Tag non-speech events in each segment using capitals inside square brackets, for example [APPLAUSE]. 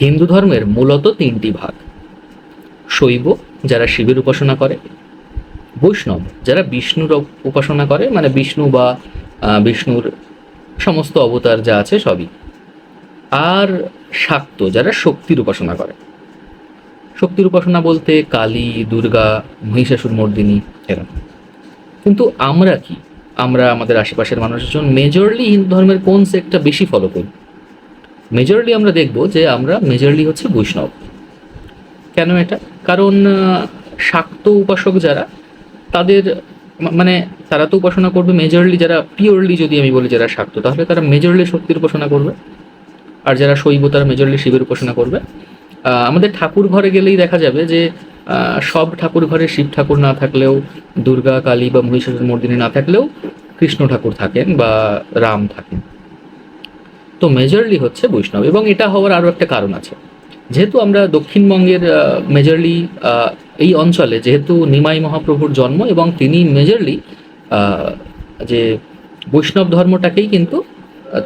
হিন্দু ধর্মের মূলত তিনটি ভাগ। শৈব, যারা শিবের উপাসনা করে, বৈষ্ণব, যারা বিষ্ণুর উপাসনা করে মানে বিষ্ণু বা বিষ্ণুর সমস্ত অবতার যা আছে সবই। আর শাক্ত, যারা শক্তির উপাসনা করে। শক্তির উপাসনা বলতে কালী, দুর্গা, মহিষাসুর, মর্দিনী, এরকম। কিন্তু আমরা কি? আমরা আমাদের আশেপাশের মানুষজন মেজরলি হিন্দু ধর্মের কোন সেক্টটা বেশি ফলো করি? মেজরলি আমরা দেখব যে আমরা মেজরলি হচ্ছে বৈষ্ণব। কেন এটা? কারণ শাক্ত উপাসক যারা, তাদের মানে তারা তো উপাসনা করবে মেজরলি যারা পিওরলি যদি আমি বলি যারা শাক্ত, তাহলে তারা মেজরলি শক্তির উপাসনা করবে। আর যারা শৈব, তারা মেজরলি শিবের উপাসনা করবে। আমাদের ঠাকুর ঘরে গেলেই দেখা যাবে যে সব ঠাকুর ঘরে শিব ঠাকুর না থাকলেও, দুর্গা, কালী বা মহিষাসুর মর্দিনী না থাকলেও কৃষ্ণ ঠাকুর থাকেন বা রাম থাকেন। তো মেজরলি হচ্ছে বৈষ্ণব এবং এটা হওয়ার আরও একটা কারণ আছে। যেহেতু আমরা দক্ষিণবঙ্গের মেজরলি এই অঞ্চলে যেহেতু নিমাই মহাপ্রভুর জন্ম এবং তিনি মেজরলি যে বৈষ্ণব ধর্মটাকেই কিন্তু,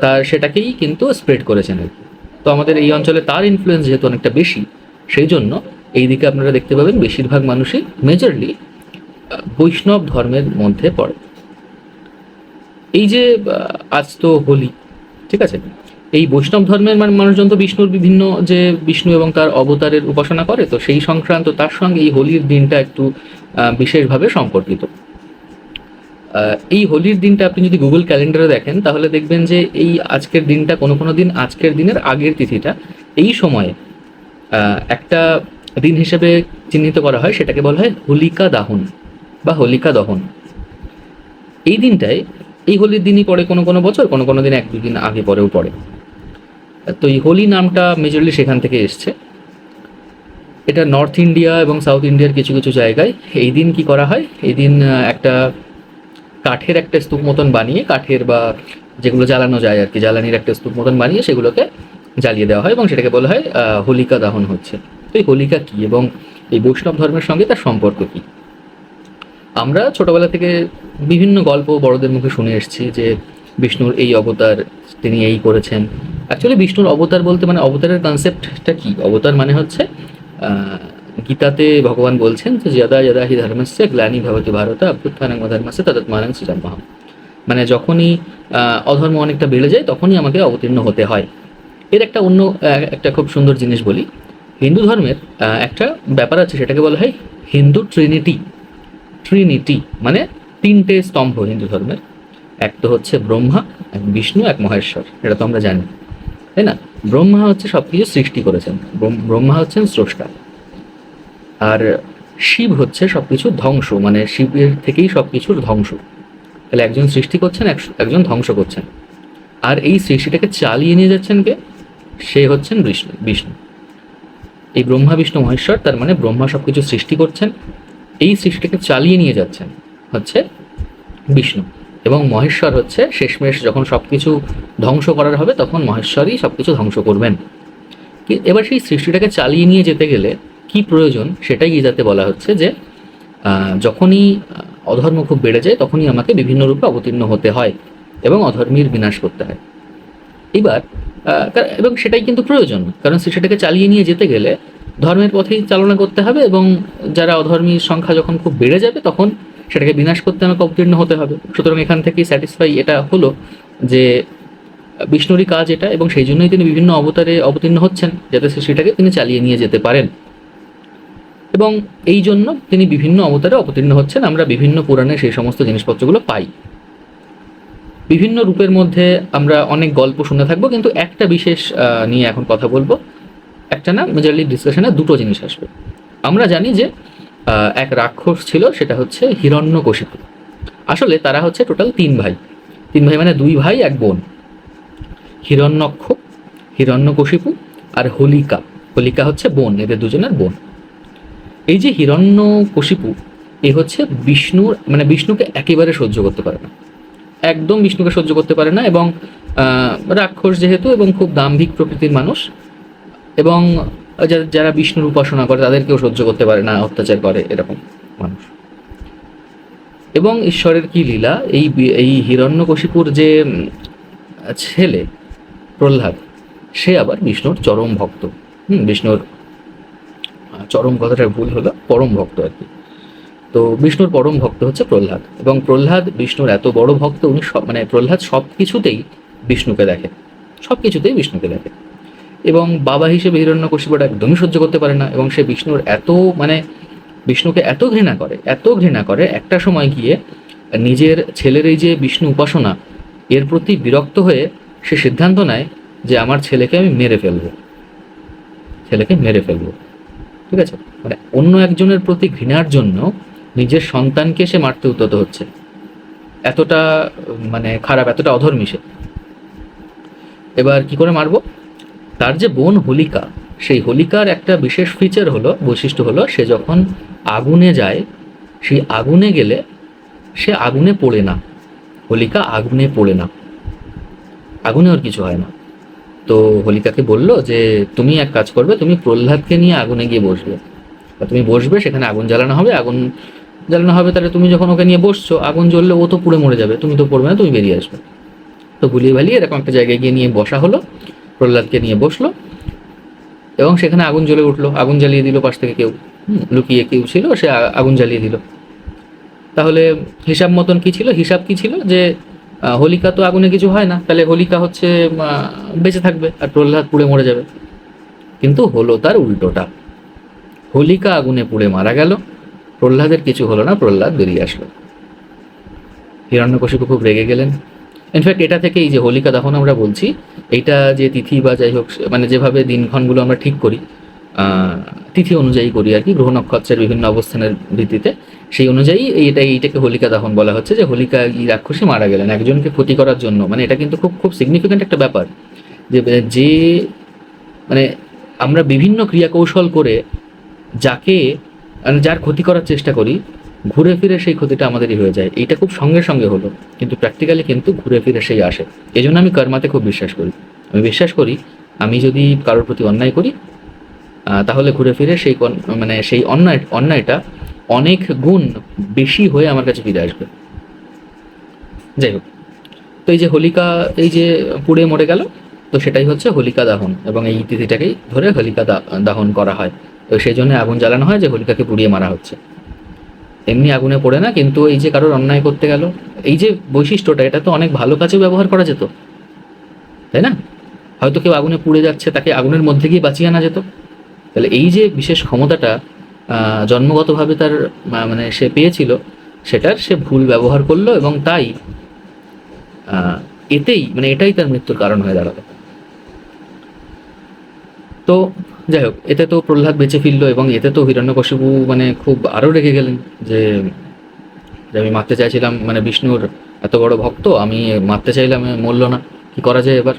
তার সেটাকেই কিন্তু স্প্রেড করেছেন তো আমাদের এই অঞ্চলে তার ইনফ্লুয়েন্স যেহেতু অনেকটা বেশি, সেই জন্য এই দিকে আপনারা দেখতে পাবেন বেশিরভাগ মানুষই মেজরলি বৈষ্ণব ধর্মের মধ্যে পড়ে। এই যে আজ তো হোলি ঠিক আছে? এই বৈষ্ণব ধর্মের মানে মানুষজন তো বিষ্ণুর বিভিন্ন যে বিষ্ণু এবং তার অবতারের উপাসনা করে, তো সেই সংক্রান্ত তার সঙ্গে এই হোলির দিনটা একটু বিশেষভাবে সম্পর্কিত। এই হোলির দিনটা আপনি যদি গুগল ক্যালেন্ডারে দেখেন, তাহলে দেখবেন যে এই আজকের দিনটা কোনো কোনো দিন আজকের দিনের আগের তিথিটা। এই সময়ে একটা দিন হিসেবে চিহ্নিত করা হয়, সেটাকে বলা হয় হোলিকা দাহন বা হোলিকা দহন। এই দিনটায় এই হোলির দিনই পড়ে কোনো কোনো বছর, কোনো কোনো দিন এক দুদিন আগে পরেও পড়ে। তো এই হোলি নামটা মেজরলি সেখান থেকে এসছে। এটা নর্থ ইন্ডিয়া এবং সাউথ ইন্ডিয়ার কিছু কিছু জায়গায়। এই দিন কি করা হয়? এই দিন একটা কাঠের একটা স্তূপ মতন বানিয়ে, কাঠের বা যেগুলো জ্বালানো যায় আর কি, জ্বালানির একটা স্তূপ মতন বানিয়ে সেগুলোকে জ্বালিয়ে দেওয়া হয় এবং সেটাকে বলা হয় হোলিকা দাহন হচ্ছে। তো এই হোলিকা কী এবং এই বৈষ্ণব ধর্মের সঙ্গে তার সম্পর্ক কি? আমরা ছোটবেলা থেকে বিভিন্ন গল্প বড়দের মুখে শুনে এসেছি যে বিষ্ণুর এই অবতার তিনি এই করেছেন। অ্যাকচুয়ালি বিষ্ণুর অবতার বলতে মানে অবতারের কনসেপ্টটা কি? অবতার মানে হচ্ছে গীতাতে ভগবান বলছেন যে, যদা যদা হি ধর্মস্য গ্লানি ভবতি ভারত, অভ্যুত্থান ধর্মস্য তদৎমানং সৃজন্মহম মানে যখনই অধর্ম অনেকটা বেড়ে যায়, তখনই আমাকে অবতীর্ণ হতে হয়। এর একটা অন্য একটা খুব সুন্দর জিনিস বলি। হিন্দু ধর্মের একটা ব্যাপার আছে, সেটাকে বলা হয় হিন্দু ট্রিনিটি ট্রিনিটি মানে তিনটে স্তম্ভ হিন্দু ধর্মের। এক তো হচ্ছে ব্রহ্মা, এক বিষ্ণু, এক মহেশ্বর। এটা তো আমরা জানি। তাই না? ব্রহ্মা হচ্ছে সব কিছু সৃষ্টি করেছেন। ব্রহ্মা হচ্ছেন স্রষ্টা। আর শিব হচ্ছে সব কিছু ধ্বংস মানে শিবের থেকেই সব কিছুর ধ্বংস। তাহলে একজন সৃষ্টি করছেন, এক- একজন ধ্বংস করছেন। আর এই সৃষ্টিটাকে চালিয়ে নিয়ে যাচ্ছেন কে? সে হচ্ছেন বিষ্ণু বিষ্ণু। এই ব্রহ্মা, বিষ্ণু, মহেশ্বর, তার মানে ব্রহ্মা সব কিছু সৃষ্টি করছেন। এই সৃষ্টিকে চালিয়ে নিয়ে যাচ্ছেন হচ্ছে বিষ্ণু। এবং মহেশ্বর হচ্ছে শেষমেশ যখন সব কিছু ধ্বংস করার হবে, তখন মহেশ্বরই সব কিছু ধ্বংস করবেন। এবার সেই সৃষ্টিটাকে চালিয়ে নিয়ে যেতে গেলে কি প্রয়োজন সেটাই যাতে বলা হচ্ছে যে যখনই অধর্ম খুব বেড়ে যায়, তখনই আমাকে বিভিন্ন রূপে অবতীর্ণ হতে হয় এবং অধর্মীর বিনাশ করতে হয়। এবার এবং সেটাই কিন্তু প্রয়োজন। কারণ সেটাকে চালিয়ে নিয়ে যেতে গেলে ধর্মের পথেই চালনা করতে হবে এবং যারা অধর্মীর সংখ্যা যখন খুব বেড়ে যাবে তখন সেটাকে বিনাশ করতে আমাকে অবতীর্ণ হতে হবে। সুতরাং এখান থেকেই স্যাটিসফাই এটা হলো যে, বিষ্ণুরই কাজ এটা এবং সেই জন্যই তিনি বিভিন্ন অবতারে অবতীর্ণ হচ্ছেন যাতে সেটাকে তিনি চালিয়ে নিয়ে যেতে পারেন। এবং এই জন্য তিনি বিভিন্ন অবতারে অবতীর্ণ হচ্ছেন। আমরা বিভিন্ন পুরাণে সেই সমস্ত জিনিসপত্রগুলো পাই। বিভিন্ন রূপের মধ্যে আমরা অনেক গল্প শুনে থাকব, কিন্তু একটা বিশেষ নিয়ে এখন কথা বলব। একটা না মেজরলি ডিসকাশনে দুটো জিনিস আসবে। আমরা জানি যে এক রাক্ষস ছিল, সেটা হচ্ছে হিরণ্যকশিপু। আসলে তারা হচ্ছে টোটাল তিন ভাই। তিন ভাই মানে দুই ভাই, এক বোন। হিরণ্যক্ষ, হিরণ্যকশিপু আর হোলিকা। হোলিকা হচ্ছে বোন, এদের দুজনের বোন। এই যে হিরণ্যকশিপু, এ হচ্ছে বিষ্ণুর মানে বিষ্ণুকে একেবারে সহ্য করতে পারে না। একদম বিষ্ণুকে সহ্য করতে পারে না এবং রাক্ষস যেহেতু এবং খুব দাম্ভিক প্রকৃতির মানুষ এবং যা- যারা বিষ্ণুর উপাসনা করে তাদেরকেও সহ্য করতে পারে না, অত্যাচার করে এরকম মানুষ। এবং ঈশ্বরের কি লীলা? এই এই হিরণ্যকশিপুর যে ছেলে, প্রহ্লাদ, সে আবার বিষ্ণুর চরম ভক্ত। হুম, বিষ্ণুর চরম কথাটা ভুল হলো, পরম ভক্ত আর কি। তো বিষ্ণুর পরম ভক্ত হচ্ছে প্রহ্লাদ। এবং প্রহ্লাদ বিষ্ণুর এত বড় ভক্ত, উনি সব মানে প্রহ্লাদ সব কিছুতেই বিষ্ণুকে দেখে। সব কিছুতেই বিষ্ণুকে দেখে। এবং বাবা হিসেবে হিরণ্যকশিপুটা একদমই সহ্য করতে পারে না এবং সে বিষ্ণুর এত মানে বিষ্ণুকে এত ঘৃণা করে, এত ঘৃণা করে একটা সময় গিয়ে নিজের ছেলের এই যে বিষ্ণু উপাসনা, এর প্রতি বিরক্ত হয়ে সে সিদ্ধান্ত নেয় যে আমার ছেলেকে আমি মেরে ফেলব। ছেলেকে মেরে ফেলব। ঠিক আছে? মানে অন্য একজনের প্রতি ঘৃণার জন্য নিজের সন্তানকে সে মারতে উদ্যত হচ্ছে। এতটা মানে খারাপ, এতটা অধর্মী সে। এবার কি করে মারবো? তার যে বোন হোলিকা, সেই হোলিকার একটা বিশেষ ফিচার হলো, বৈশিষ্ট্য হলো সে যখন আগুনে যায়, সেই আগুনে গেলে সে আগুনে পড়ে না। হোলিকা আগুনে পড়ে না। আগুনে ওর কিছু হয় না। তো হোলিকাকে বলল যে, তুমি এক কাজ করবে, তুমি প্রহ্লাদকে নিয়ে আগুনে গিয়ে বসবে। বা তুমি বসবে, সেখানে আগুন জ্বালানো হবে, আগুন জ্বালানো হবে, তাহলে তুমি যখন ওকে নিয়ে বসছো, আগুন জ্বললে ও তো পুড়ে মরে যাবে, তুমি তো পড়বে না, তুমি বেরিয়ে আসবে। তো গুলিয়ে ভালিয়ে এরকম একটা জায়গায় গিয়ে নিয়ে বসা হলো। প্রহ্লাদকে নিয়ে বসল এবং সেখানে আগুন জ্বলে উঠল। আগুন জ্বালিয়ে দিল পাশ থেকে কেউ। লুকিয়ে কেউ ছিল, সে আগুন জ্বালিয়ে দিল। তাহলে হিসাব মতন কি ছিল? হিসাব কি ছিল? যে হোলিকা তো আগুনে কিছু হয় না। তাহলে হোলিকা হচ্ছে বেঁচে থাকবে আর প্রহ্লাদ পুড়ে মরে যাবে। কিন্তু হলো তার উল্টোটা। হোলিকা আগুনে পুড়ে মারা গেল। প্রহ্লাদের কিছু হলো না, প্রহ্লাদ বেরিয়ে আসলো। হিরণ্যকশিপু খুব রেগে গেলেন। ইনফ্যাক্ট এটা থেকে এই যে হোলিকা দহন আমরা বলছি, এইটা যে তিথি বা যাই হোক মানে যেভাবে দিনক্ষণগুলো আমরা ঠিক করি তিথি অনুযায়ী করি আর কি, গ্রহ নক্ষত্রের বিভিন্ন অবস্থানের ভিত্তিতে, সেই অনুযায়ী এইটা, এইটাকে হোলিকা দহন বলা হচ্ছে যে হোলিকা এই রাক্ষসী মারা গেলেন, একজনকে ক্ষতি করার জন্য। মানে এটা কিন্তু খুব খুব সিগনিফিক্যান্ট একটা ব্যাপার, যে যে মানে আমরা বিভিন্ন ক্রিয়াকৌশল করে যাকে মানে যার ক্ষতি করার চেষ্টা করি ঘুরে ফিরে সেই ক্ষতিটা আমাদেরই হয়ে যায়। এইটা খুব সঙ্গে সঙ্গে হলো। কিন্তু প্র্যাকটিক্যালি কিন্তু ঘুরে ফিরে সেই আসে। এই জন্য আমি কর্মাতে খুব বিশ্বাস করি। আমি বিশ্বাস করি, আমি যদি কারোর প্রতি অন্যায় করি তাহলে ঘুরে ফিরে সেই মানে সেই অন্যায়, অন্যায়টা অনেক গুণ বেশি হয়ে আমার কাছে ফিরে আসবে। যাই হোক। তো এই যে হোলিকা, এই যে পুড়ে মরে গেল, তো সেটাই হচ্ছে হোলিকা দাহন। এবং এই তিথিটাকেই ধরে হোলিকা দাহন করা হয়। তো সেই জন্য আগুন জ্বালানো হয় যে হোলিকাকে পুড়িয়ে মারা হচ্ছে। এমনি আগুনে পড়ে না, কিন্তু এই যে কারোর অন্যায় করতে গেল, এই যে বৈশিষ্ট্যটা, এটা তো অনেক ভালো কাজে ব্যবহার করা যেত, তাই না? হয়তো কেউ আগুনে পুড়ে যাচ্ছে, তাকে আগুনের মধ্যে গিয়ে বাঁচিয়ে আনা যেত। তাহলে এই যে বিশেষ ক্ষমতাটা জন্মগতভাবে তার মানে সে পেয়েছিল, সেটার সে ভুল ব্যবহার করল এবং তাই এতেই মানে এটাই তার মৃত্যুর কারণ হয়ে দাঁড়াল। তো যাই হোক, এতে তো প্রহ্লাদ বেঁচে ফিরলো এবং এতে তো হিরণ্যকশিপু মানে খুব আরও রেগে গেলেন যে যে আমি মারতে চাইছিলাম মানে বিষ্ণুর এত বড় ভক্ত, আমি মারতে চাইলাম মরল না। কি করা যায় এবার?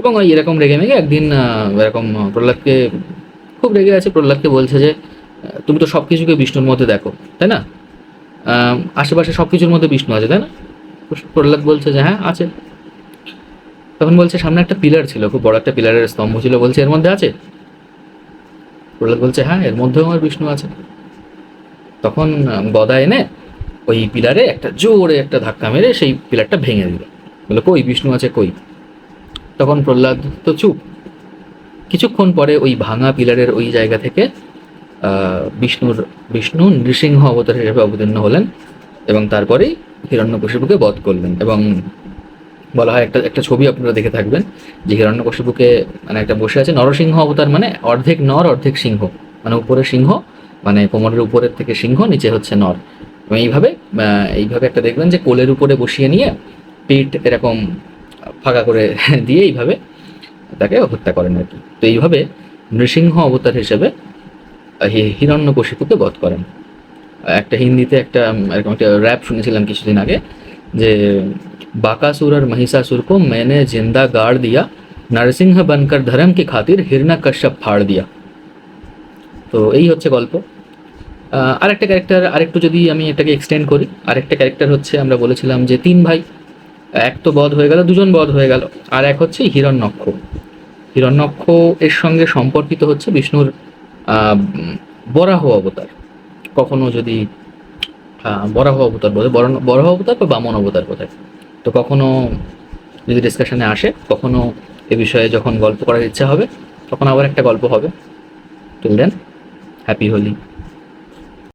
এবং ওই এরকম রেগে মেগে একদিন এরকম প্রহ্লাদকে, খুব রেগে আছে, প্রহ্লাদকে বলছে যে, তুমি তো সব কিছুকে বিষ্ণুর মধ্যে দেখো, তাই না? আশেপাশে সব কিছুর মধ্যে বিষ্ণু আছে, তাই না? প্রহ্লাদ বলছে যে হ্যাঁ আছে। তখন বলছে, সামনে একটা পিলার ছিল, খুব বড় একটা পিলারের স্তম্ভ ছিল, বলছে, এর মধ্যে আছে? প্রহ্লাদ বলছে হ্যাঁ এর মধ্যেও আমার বিষ্ণু আছে। তখন গদা এনে ওই পিলারে একটা জোরে একটা ধাক্কা মেরে সেই পিলারটা ভেঙে দিল। বলে কই, বিষ্ণু আছে কই? তখন প্রহ্লাদ তো চুপ। কিছুক্ষণ পরে ওই ভাঙা পিলারের ওই জায়গা থেকে বিষ্ণুর, বিষ্ণু নৃসিংহ অবতার হিসেবে অবতীর্ণ হলেন এবং তারপরেই হিরণ্যকশিপুকে বধ করলেন এবং বলা হয় একটা একটা ছবি আপনারা দেখে থাকবেন, যে হিরণ্যকশিপুকে মানে একটা বসে আছে, নরসিংহ অবতার মানে অর্ধেক নর, অর্ধেক সিংহ। মানে উপরে সিংহ মানে কোমরের উপরের থেকে সিংহ, নিচে হচ্ছে নর। এবং এইভাবে এইভাবে একটা দেখবেন যে কোলের উপরে বসিয়ে নিয়ে পিঠ এরকম ফাঁকা করে [LAUGHS] দিয়ে এইভাবে তাকে হত্যা করেন আর কি। তো এইভাবে নৃসিংহ অবতার হিসেবে হিরণ্যকশিপুকে বধ করেন। একটা হিন্দিতে একটা এরকম একটা র্যাপ শুনেছিলাম কিছুদিন আগে, যে बाकासुर और महिषासुर को मैंने जिंदा गाड़ दिया नरसिंह बनकर धर्म की खातिर हिरण्य कश्यप फाड़ दिया তো এই হচ্ছে গল্প আহ, আরেকটা ক্যারেক্টার আরেকটু যদি আমি এটাকে এক্সটেন্ড করি আরেকটা ক্যারেক্টার হচ্ছে আমরা বলেছিলাম যে তিন ভাই এক তো বধ হয়ে গেল দুজন বধ হয়ে গেল আর এক হচ্ছে হিরণ্যক্ষ হিরণ্যক্ষ এর সঙ্গে সম্পর্কিত হচ্ছে বিষ্ণুর আহ, উম, বরাহ অবতার কখনো যদি আহ, বরাহ অবতার বলে বরাহ- বরাহ অবতার বা বামন অবতার বোধহয় তো কখনো যদি ডিসকাশনে আসে, কখনো এ বিষয়ে যখন গল্প করার ইচ্ছা হবে, তখন আবার একটা গল্প হবে। Till then happy Holi